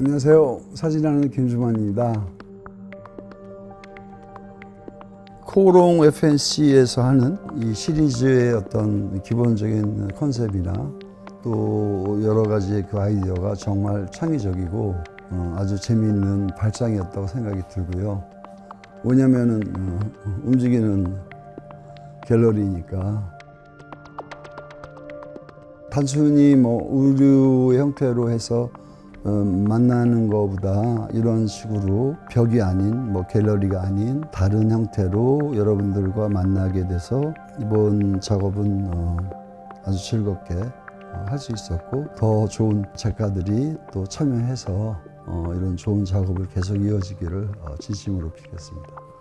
안녕하세요. 사진하는 김주만입니다. 코롱 FNC에서 하는 이 시리즈의 어떤 기본적인 컨셉이나 또 여러 가지 그 아이디어가 정말 창의적이고 어, 아주 재미있는 발상이었다고 생각이 들고요. 왜냐면은 어, 움직이는 갤러리니까 단순히 뭐 의류의 형태로 해서 어, 만나는 것보다 이런 식으로 벽이 아닌 뭐 갤러리가 아닌 다른 형태로 여러분들과 만나게 돼서 이번 작업은 어, 아주 즐겁게 어, 할수 있었고 더 좋은 작가들이 또 참여해서 어, 이런 좋은 작업을 계속 이어지기를 어, 진심으로 빌겠습니다.